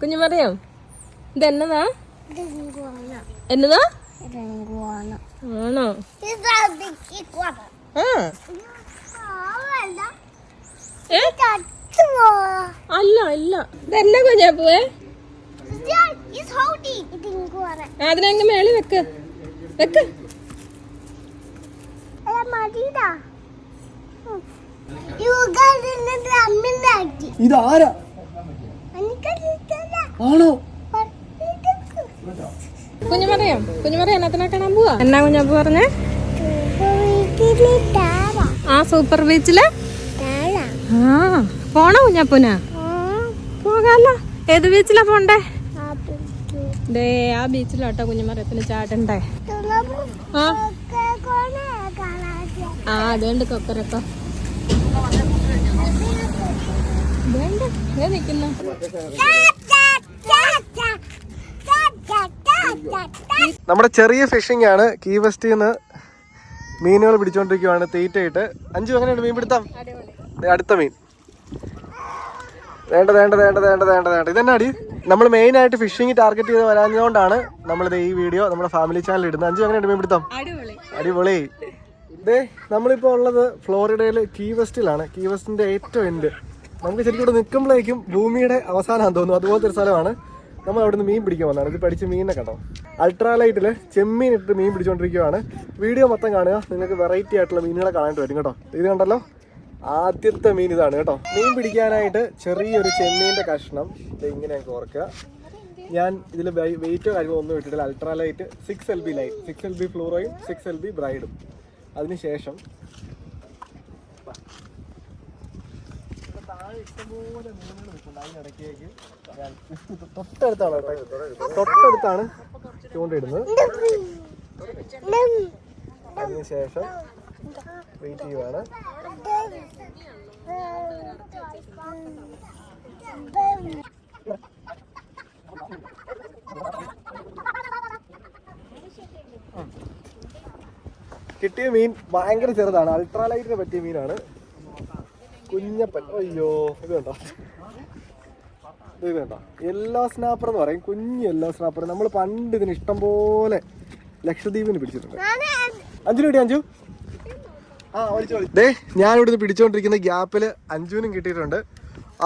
കുഞ്ഞു പറയാം. ഇത് എന്നതാ എന്നതാ ആണോ അല്ല അല്ല. ഇതെന്നാ കുഞ്ഞാ പോവേ? അതിനങ്ങ് മേളി വെക്ക്. വെക്ക്. ഇതാരാ? ആണോ? കുഞ്ഞുമറിയോ പറയാം കുഞ്ഞു പറയാം എന്നത്തിനെ കാണാൻ പോവാ? എന്നാ കുഞ്ഞപ്പ പറഞ്ഞേ? ആ സൂപ്പർ ബീച്ചിൽ ആ പോണോ കുഞ്ഞാപ്പൂന? പോകാല്ല ഏത് ബീച്ചിലാ പോണ്ടേ? ദേ ആ ബീച്ചിലോട്ടോ കുഞ്ഞുമറിയത്തിന് ചാടണ്ടേ. ആ. ആ അതുകൊണ്ട് കൊക്കരൊക്കെ നമ്മുടെ ചെറിയ ഫിഷിംഗ് ആണ്. കീ വെസ്റ്റിൽ നിന്ന് മീനുകൾ പിടിച്ചോണ്ടിരിക്കുവാണ് തീറ്റയിട്ട്. അഞ്ചു അങ്ങനെയുണ്ട് മീൻ പിടുത്തം? അടുത്ത മീൻ. വേണ്ട വേണ്ട വേണ്ട വേണ്ട വേണ്ട വേണ്ട. ഇതന്നെ അടി? നമ്മൾ മെയിൻ ആയിട്ട് ഫിഷിംഗ് ടാർഗറ്റ് ചെയ്ത് വരാഞ്ഞതുകൊണ്ടാണ് നമ്മളിത് ഈ വീഡിയോ നമ്മുടെ ഫാമിലി ചാനൽ ഇടുന്നത്. അഞ്ചു അങ്ങനെയുണ്ട് മീൻ പിടുത്തം? അടിപൊളി. ഇതേ നമ്മളിപ്പോൾ ഉള്ളത് ഫ്ലോറിഡയിലെ കീ വെസ്റ്റിലാണ് കീ വെസ്റ്റിന്റെ ഏറ്റവും എൻഡ് നമുക്ക് ശരിക്കും ഇവിടെ നിൽക്കുമ്പോഴേക്കും ഭൂമിയുടെ അവസാനം തോന്നുന്നു. അതുപോലത്തെ ഒരു സ്ഥലമാണ്. നമ്മൾ അവിടെ നിന്ന് മീൻ പിടിക്കാൻ വന്നതാണ്. ഇത് പഠിച്ച് മീനിനെ കണ്ടോ? അൾട്രാലൈറ്റിൽ ചെമ്മീൻ ഇട്ട് മീൻ പിടിച്ചുകൊണ്ടിരിക്കുകയാണ് വീഡിയോ മൊത്തം കാണുക. നിങ്ങൾക്ക് വെറൈറ്റി ആയിട്ടുള്ള മീനുകളെ കാണാനായിട്ട് വരും കേട്ടോ. ഇത് കണ്ടല്ലോ? ആദ്യത്തെ മീൻ ഇതാണ് കേട്ടോ. മീൻ പിടിക്കാനായിട്ട് ചെറിയൊരു ചെമ്മീന്റെ കഷ്ണം. ഇങ്ങനെ ഞങ്ങൾക്ക് ഓർക്കുക. ഞാൻ ഇതിൽ വെയിറ്റോ കാര്യമോ ഒന്നും ഇട്ടിട്ടില്ല. Ultralight six L B light six L B ഫ്ലൂറോയും six L B ബ്രൈഡും അതിനുശേഷം തൊട്ടടുത്താണ്. തൊട്ടടുത്താണ് ചൂണ്ടയിടുന്നത്. അതിനുശേഷം വെയിറ്റ് ചെയ്യുവാണ് കിട്ടിയ മീൻ ഭയങ്കര ചെറുതാണ്. അൾട്രാലൈറ്റിന് പറ്റിയ മീനാണ്. കുഞ്ഞപ്പൻ. അയ്യോ ഇത് കണ്ടോ ഇത് കണ്ടോ എല്ലാ സ്നാപ്പർ എന്ന് പറയും. കുഞ്ഞ് എല്ലാ സ്നാപ്പർ നമ്മൾ പണ്ട് ഇതിന് ഇഷ്ടം പോലെ ലക്ഷദ്വീപിന് പിടിച്ചിട്ടുണ്ട്. അഞ്ചു കിട്ടി അഞ്ചു ദേ ഞാൻ ഇവിടുന്ന് പിടിച്ചോണ്ടിരിക്കുന്ന ഗ്യാപ്പിൽ അഞ്ചുവിനും കിട്ടിയിട്ടുണ്ട്.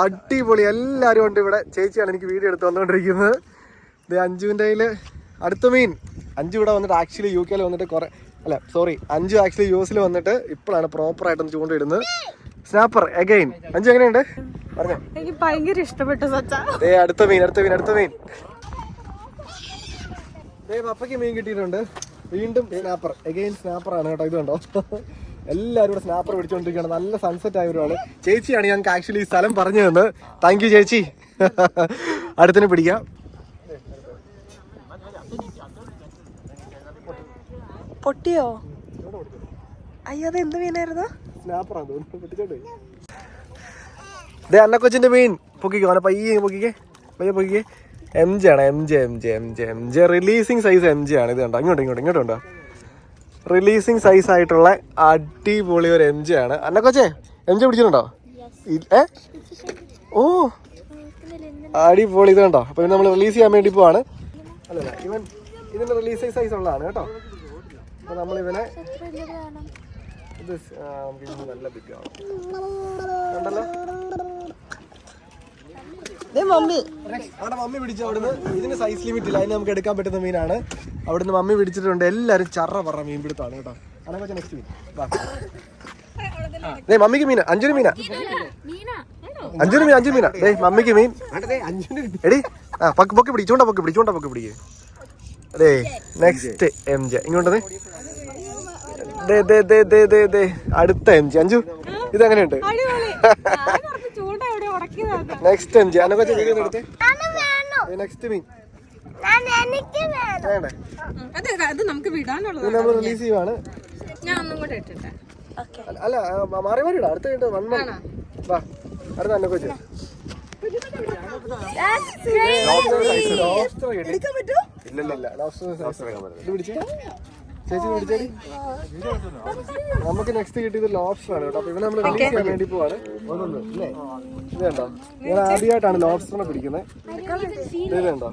അടിപൊളി. എല്ലാവരും ഉണ്ട് ഇവിടെ. ചേച്ചിയാണ് എനിക്ക് വീഡിയോ എടുത്ത് വന്നുകൊണ്ടിരിക്കുന്നത് ദേ അഞ്ചുവിന്റെ കയ്യിൽ അടുത്ത മീൻ. അഞ്ചു ഇവിടെ വന്നിട്ട് ആക്ച്വലി യു കെയിൽ വന്നിട്ട് കുറെ അല്ല സോറി അഞ്ചു ആക്ച്വലി യു എസിൽ വന്നിട്ട് ഇപ്പോഴാണ് പ്രോപ്പറായിട്ടൊന്ന് ചൂണ്ടിടുന്നത് സ്നാപ്പർ അഗൈൻ അഞ്ചു എങ്ങനെയുണ്ട്? പറഞ്ഞോ. എനിക്ക് ഭയങ്കര ഇഷ്ടപ്പെട്ടു സച്ച. അടുത്ത മീൻ അടുത്ത മീൻ അടുത്ത മീൻ. പപ്പയ്ക്ക് മീൻ കിട്ടിയിട്ടുണ്ട്. വീണ്ടും സ്നാപ്പർ അഗൈൻ സ്നാപ്പർ ആണ് കേട്ടോ ഇത് കണ്ടോ? എല്ലാവരും ഇവിടെ സ്നാപ്പർ പിടിച്ചോണ്ടിരിക്കുകയാണ്. നല്ല സൺസെറ്റ് ആയവരാണ് ചേച്ചിയാണ് ഞങ്ങൾക്ക് ആക്ച്വലി ഈ സ്ഥലം പറഞ്ഞു തന്നത്. താങ്ക് യു ചേച്ചി. അടുത്തിന് പിടിക്കാം. പൊട്ടിയോ? അയ്യോ അത് എന്ത് മീനായിരുന്നു? ദേ അന്നക്കൊച്ചിന്റെ മീൻ. പൊക്കിക്കോ അവനെ പയ്യെ പൊക്കിക്കേ. പയ്യെ പൊക്കിക്കേ. എം ജെ ആണ് M J M J M J M J releasing size M J ആണ്. ഇത് കണ്ടോ? ഇങ്ങോട്ട് ഇങ്ങോട്ട് ഇങ്ങോട്ട് ഉണ്ടോ റിലീസിങ് സൈസ് ആയിട്ടുള്ള അടിപൊളി ഒരു എം ജെ ആണ്. അന്നക്കൊച്ചേ എം ജെ പിടിച്ചിട്ടുണ്ടോ? ഏ? ഓ. അടിപൊളി ഇത് കണ്ടോ? അപ്പൊ നമ്മൾ റിലീസ് ചെയ്യാൻ വേണ്ടി പോവാണ്. അല്ലല്ല ഇവൻ ഇതിന്റെ റിലീസിങ് സൈസ് ഉള്ളതാണ് കേട്ടോ. അപ്പൊ നമ്മളിവനെ ഇവനെ ഇത് നല്ല ഉണ്ടല്ലോ മമ്മി. അവിടെ മമ്മി പിടിച്ചു അവിടുന്ന് ഇതിന് സൈസ് ലിമിറ്റ് ഇല്ല. അതിന് നമുക്ക് എടുക്കാൻ പറ്റുന്ന മീനാണ്. അവിടുന്ന് മമ്മി പിടിച്ചിട്ടുണ്ട്. എല്ലാരും ചറ പറ മീൻ പിടുത്താണ് കേട്ടോ. അനക്കൊച്ച നെക്സ്റ്റ് മീൻ. ദേ മമ്മിക്ക് മീന. അഞ്ചൊരു മീന. അഞ്ചൊരു മീൻ അഞ്ചു മീന. ദേ മമ്മിക്ക് മീൻ. എടി ആ പക്ക് പൊക്കി പിടിച്ചോണ്ടാ ചൂണ്ട പൊക്കി പിടിച്ചോണ്ടാ ചൂണ്ട പൊക്കി പിടിക്കേ. അതെ നെക്സ്റ്റ് എം ജെ ഇങ്ങോട്ട് അടുത്ത എം ജി. അഞ്ചു ഇത് എങ്ങനെയുണ്ട് നെക്സ്റ്റ് എം ജി. എടുത്തേ? നെക്സ്റ്റ് മീൻ. നമ്മൾ റിലീസ് ചെയ്യുവാണ്. ഞാൻ ഒന്നും കൂടെ ഇട്ടിട്ടെ. അല്ല- മാറി മാറി അടുത്ത കഴിഞ്ഞിട്ട് വൺ മന്ത് വാ അടുത്ത അന്നൊക്കെ ഇല്ലല്ലോ ലോബ്സ്റ്റർ ഇല്ലല്ല ലോബ്സ്റ്റർ ഇത് പിടിച്ച്? ചേച്ചി പിടിച്ചേടി. നമുക്ക് നെക്സ്റ്റ് കിട്ടിയത് ലോബ്സ്റ്റർ ആണ് കേട്ടോ. അപ്പൊ ഇവനെ നമ്മൾ റിലീസ് ചെയ്യാൻ വേണ്ടി പോവാണ്. അല്ലേ? ഇത് കണ്ടോ? ഞാൻ ആദ്യമായിട്ടാണ് ലോബ്സ്റ്ററിനെ പിടിക്കുന്നത്. ഇത് കണ്ടോ?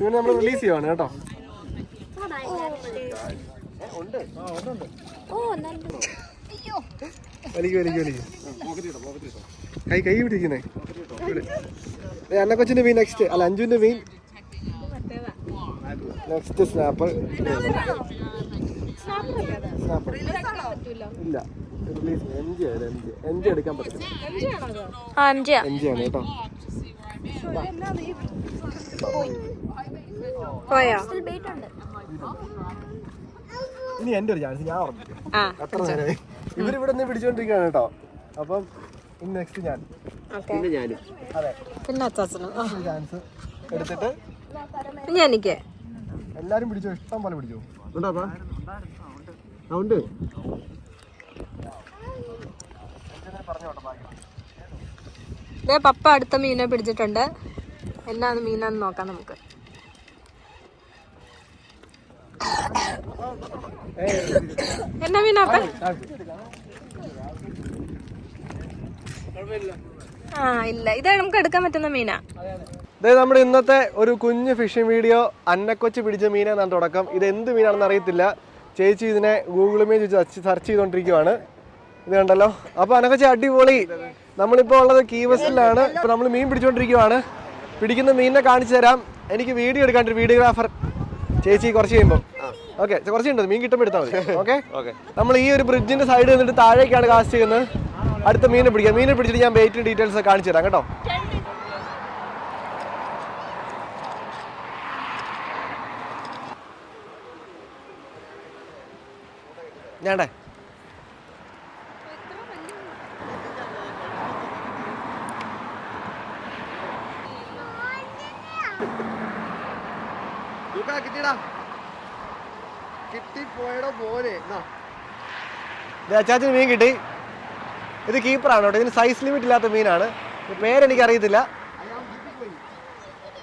ഇവനെ നമ്മൾ റിലീസ് ചെയ്യുവാണ് കേട്ടോ. ഉണ്ട് ആ ഉണ്ട്. ഉണ്ട് വലിക്കും വലിക്കും വലിക്കും. കൈ കൈ പിടിക്കുന്നേ. അന്ന കൊച്ചിന്റെ മീൻ നെക്സ്റ്റ് അല്ല അഞ്ചുവിന്റെ മീൻ. നെക്സ്റ്റ് സ്നാപ്പർ സ്നാപ്പർ ഇല്ല. Release N G N G N G എടുക്കാൻ പറ്റും എൻ ജി ആണ് കേട്ടോ. ഇനി എന്റെ ഒരു ചാൻസ് ഞാൻ ഓർമ്മിച്ചു എത്ര നേരമായി. ഇവരിവിടെ നിന്ന് പിടിച്ചോണ്ടിരിക്കുകയാണ് കേട്ടോ. അപ്പം ഇനി നെക്സ്റ്റ് ഞാൻ. ഓക്കെ. അതെ. പിന്നെ ചാൻസ് എടുത്തിട്ട് ഇനി എനിക്ക്. എല്ലാരും പിടിച്ചോ ഇഷ്ടം പോലെ പിടിച്ചോ. ഉണ്ടാ ആ ഉണ്ട്. ദേ പപ്പ അടുത്ത മീനെ പിടിച്ചിട്ടുണ്ട്. എന്നാണ് മീനാന്ന് നോക്കാം നമുക്ക്. എന്നാ മീനാപ്പ ആ ഇല്ല. ഇത് നമുക്ക് എടുക്കാൻ പറ്റുന്ന മീനാ. അതായത് നമ്മുടെ ഇന്നത്തെ ഒരു കുഞ്ഞ് ഫിഷിംഗ് വീഡിയോ അന്നക്കൊച്ച് പിടിച്ച മീനെന്നാണ് തുടക്കം. ഇത് എന്ത് മീനാണെന്ന് അറിയത്തില്ല. ചേച്ചി ഇതിനെ ഗൂഗിൾ മേ ചോദിച്ച് സെർച്ച് ചെയ്തുകൊണ്ടിരിക്കുവാണ് ഇത് കണ്ടല്ലോ? അപ്പോൾ അന്നക്കൊച്ച് അടിപൊളി. നമ്മളിപ്പോൾ ഉള്ളത് കീവസ്റ്റിലാണ് ഇപ്പോൾ നമ്മൾ മീൻ പിടിച്ചുകൊണ്ടിരിക്കുവാണ് പിടിക്കുന്ന മീനിനെ കാണിച്ചു തരാം. എനിക്ക് വീഡിയോ എടുക്കാണ്ട് ഒരു വീഡിയോഗ്രാഫർ ചേച്ചി കുറച്ച് കഴിയുമ്പോൾ ഓക്കെ കുറച്ച് ഉണ്ട്? മീൻ കിട്ടുമ്പോൾ എടുത്താൽ മതി. ഓക്കെ ഓക്കെ നമ്മൾ ഈ ഒരു ബ്രിഡ്ജിന്റെ സൈഡ് നിന്നിട്ട് താഴേക്കാണ് കാസ്റ്റ് ചെയ്യുന്നത്. അടുത്ത മീനെ പിടിക്കാം. മീനെ പിടിച്ചിട്ട് ഞാൻ വെയിറ്റ് ഡീറ്റെയിൽസ് കാണിച്ചു തരാം കേട്ടോ? ഞാണ്ടേ കിട്ടിയടാ. കിട്ടിപ്പോയടോ പോലെ അച്ചാച്ചന് മീൻ കിട്ടി. ഇത് കീപ്പറാണ് കേട്ടോ. ഇതിന് സൈസ് ലിമിറ്റ് ഇല്ലാത്ത മീനാണ്. പേരെനിക്ക് അറിയത്തില്ല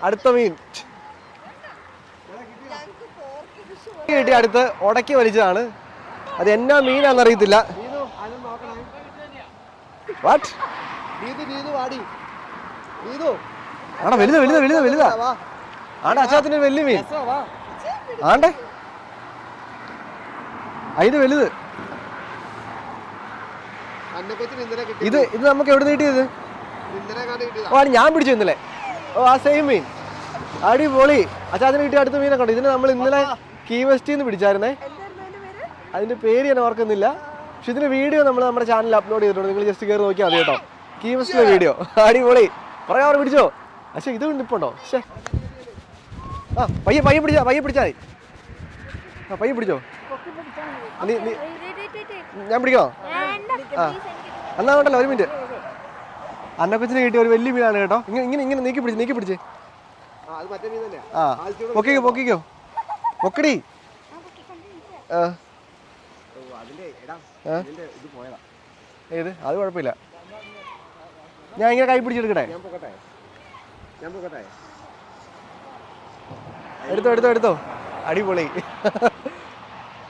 അടുത്ത മീൻ. കിട്ടി അടുത്ത്. ഉടക്കി വലിച്ചതാണ്. അത് എന്നാ മീനാന്ന് അറിയത്തില്ല വാട്ട് ആടാ വലുത് വലുതാ വലുതാ വലുതാ ആടാ അച്ചാത്തിന്റെ ഒരു വലിയ മീൻ ആണ്ടേ. അതിന്റെ വലുത്. ഇത് ഇത് നമുക്ക് എവിടെ കിട്ടിയത്? ഓ ആണ് ഞാൻ പിടിച്ചു ഇന്നലെ. ഓ ആ സെയിം മീൻ. അടിപൊളി. അച്ചാത്തിന് കിട്ടിയ അടുത്ത മീനൊക്കെ ഉണ്ട് ഇതിന് നമ്മൾ ഇന്നലെ കീ വെസ്റ്റിൽ നിന്ന് പിടിച്ചായിരുന്നേ. അതിന്റെ പേര് ഞാൻ ഓർക്കുന്നില്ല. പക്ഷെ ഇതിന്റെ വീഡിയോ നമ്മൾ നമ്മുടെ ചാനലിൽ അപ്ലോഡ് ചെയ്തിട്ടുണ്ട്. നിങ്ങൾ ജസ്റ്റ് കയറി നോക്കിയാൽ മതി കേട്ടോ. കീ വീഡിയോ അടിപൊളി. പറയാ അവർ പിടിച്ചോ? പക്ഷെ ഇത് നിപ്പുണ്ടോ? പക്ഷേ ആ പയ്യെ പയ്യെ പിടിച്ചാ പയ്യെ പിടിച്ചാൽ മതി. ആ പയ്യെ പിടിച്ചോ? നീ നീ ഞാൻ പിടിക്കണോ? ആ എന്നാ വേണ്ടല്ലോ ഒരു മിനിറ്റ് അന്നക്കൊച്ചിന് കിട്ടിയ ഒരു വലിയ മീനാണ് കേട്ടോ. ഇങ്ങനെ ഇങ്ങനെ ഇങ്ങനെ നീക്കി പിടിച്ച് നീക്കി പിടിച്ച്. ആ പൊക്കിക്കോ പൊക്കിക്കോ. പൊക്കടി. ആ. ഏത്? അത് കുഴപ്പമില്ല. ഞാൻ ഇങ്ങനെ കൈ പിടിച്ചെടുക്കട്ടെ? എടുത്തോ എടുത്തോ എടുത്തോ. അടിപൊളി.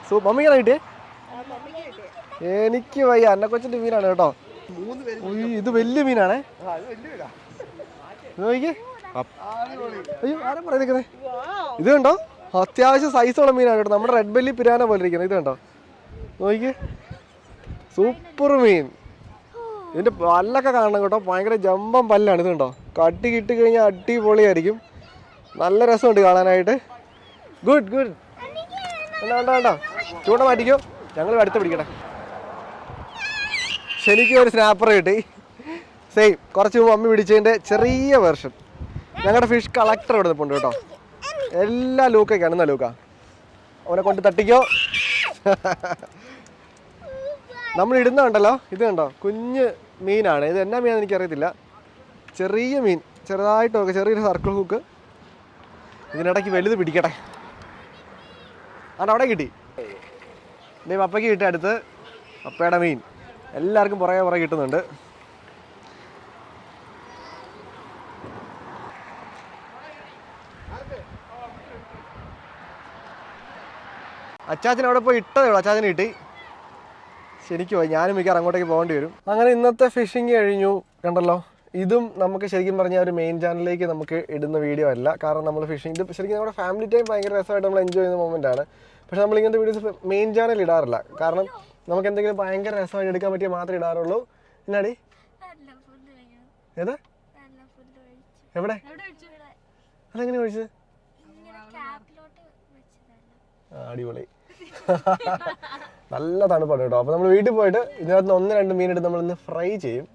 സോ മമ്മിക്കാണ് കിട്ടിയേ? എനിക്ക് വയ്യ. അന്നക്കൊച്ചിന്റെ മീനാണ് കേട്ടോ. ഇത് വലിയ മീനാണേ. ഇത് നോക്കിക്കേ. അയ്യോ ആരാ പറയുന്നത്? ഇത് കണ്ടോ? അത്യാവശ്യം സൈസുള്ള മീനാണ് കേട്ടോ. നമ്മുടെ റെഡ് ബെല്ലി പിരാന പോലെ ഇരിക്കുന്നത്. ഇത് കണ്ടോ? നോക്കിക്കേ. സൂപ്പർ മീൻ. ഇതിന്റെ പല്ലൊക്കെ കാണണം കേട്ടോ. ഭയങ്കര ജമ്പം പല്ലാണ് ഇത് കണ്ടോ? കട്ടി കിട്ടി കഴിഞ്ഞാൽ അടിപൊളിയായിരിക്കും. നല്ല രസമുണ്ട് കാണാനായിട്ട്. ഗുഡ് ഗുഡ് വേണ്ട വേണ്ട വേണ്ട. ചൂണ്ട മാറ്റിക്കോ. ഞങ്ങൾ അടുത്ത് പിടിക്കട്ടെ. ശനിക്ക് ഒരു സ്നാപ്പർ കിട്ടി. സെയിം കുറച്ച് മുമ്പ് അമ്മ പിടിച്ചതിന്റെ ചെറിയ വെർഷൻ ഞങ്ങളുടെ ഫിഷ് കളക്ടർ ഇവിടെ നിൽപ്പുണ്ട് കേട്ടോ. എല്ലാ ലൂക്കൊക്കെയാണ് എന്നാ ലൂക്ക? അവനെ കൊണ്ട് തട്ടിക്കോ. നമ്മൾ ഇടുന്ന കണ്ടല്ലോ ഇത് കണ്ടോ? കുഞ്ഞ് മീനാണ്. ഇത് എന്നാ മീനാണെന്ന് എനിക്കറിയത്തില്ല. ചെറിയ മീൻ. ചെറുതായിട്ടൊക്കെ ചെറിയൊരു സർക്കിൾ ഹൂക്ക് ഇതിനിടയ്ക്ക് വലുത് പിടിക്കട്ടെ. അവിടെ അവിടെ കിട്ടി. ഇനി അപ്പയ്ക്ക് കിട്ടി അടുത്ത് പപ്പയുടെ മീൻ. എല്ലാവർക്കും പുറകെ പുറകെ കിട്ടുന്നുണ്ട്. അച്ചാച്ചൻ അവിടെ പോയി ഇട്ടതേ ഉള്ളൂ. അച്ചാച്ചന് കിട്ടി. ശരിക്കും പോയി. ഞാനും മിക്കവാറും അങ്ങോട്ടേക്ക് പോകേണ്ടി വരും. അങ്ങനെ ഇന്നത്തെ ഫിഷിങ് കഴിഞ്ഞു. കണ്ടല്ലോ? ഇതും നമുക്ക് ശരിക്കും പറഞ്ഞാൽ ഒരു മെയിൻ ചാനലിലേക്ക് നമുക്ക് ഇടുന്ന വീഡിയോ അല്ല. കാരണം നമ്മൾ ഫിഷിംഗ് ഇത് ശരിക്കും നമ്മുടെ ഫാമിലി ടൈം ഭയങ്കര രസമായിട്ട് നമ്മൾ എൻജോയ് ചെയ്യുന്ന മൊമെന്റ് ആണ്. പക്ഷെ നമ്മൾ ഇങ്ങനത്തെ വീഡിയോസ് മെയിൻ ചാനൽ ഇടാറില്ല. കാരണം നമുക്ക് എന്തെങ്കിലും ഭയങ്കര രസമായിട്ട് എടുക്കാൻ പറ്റിയ മാത്രമേ ഇടാറുള്ളൂ. എന്നാടി? ഏതാ? എവിടെ? അതെങ്ങനെ ഒഴിച്ചത് അടിപൊളി. നല്ല തണുപ്പാണ് കേട്ടോ. അപ്പോൾ നമ്മൾ വീട്ടിൽ പോയിട്ട് ഇതിനകത്ത് ഒന്ന് രണ്ട് മീനെടുത്ത് നമ്മൾ ഇന്ന് ഫ്രൈ ചെയ്യും.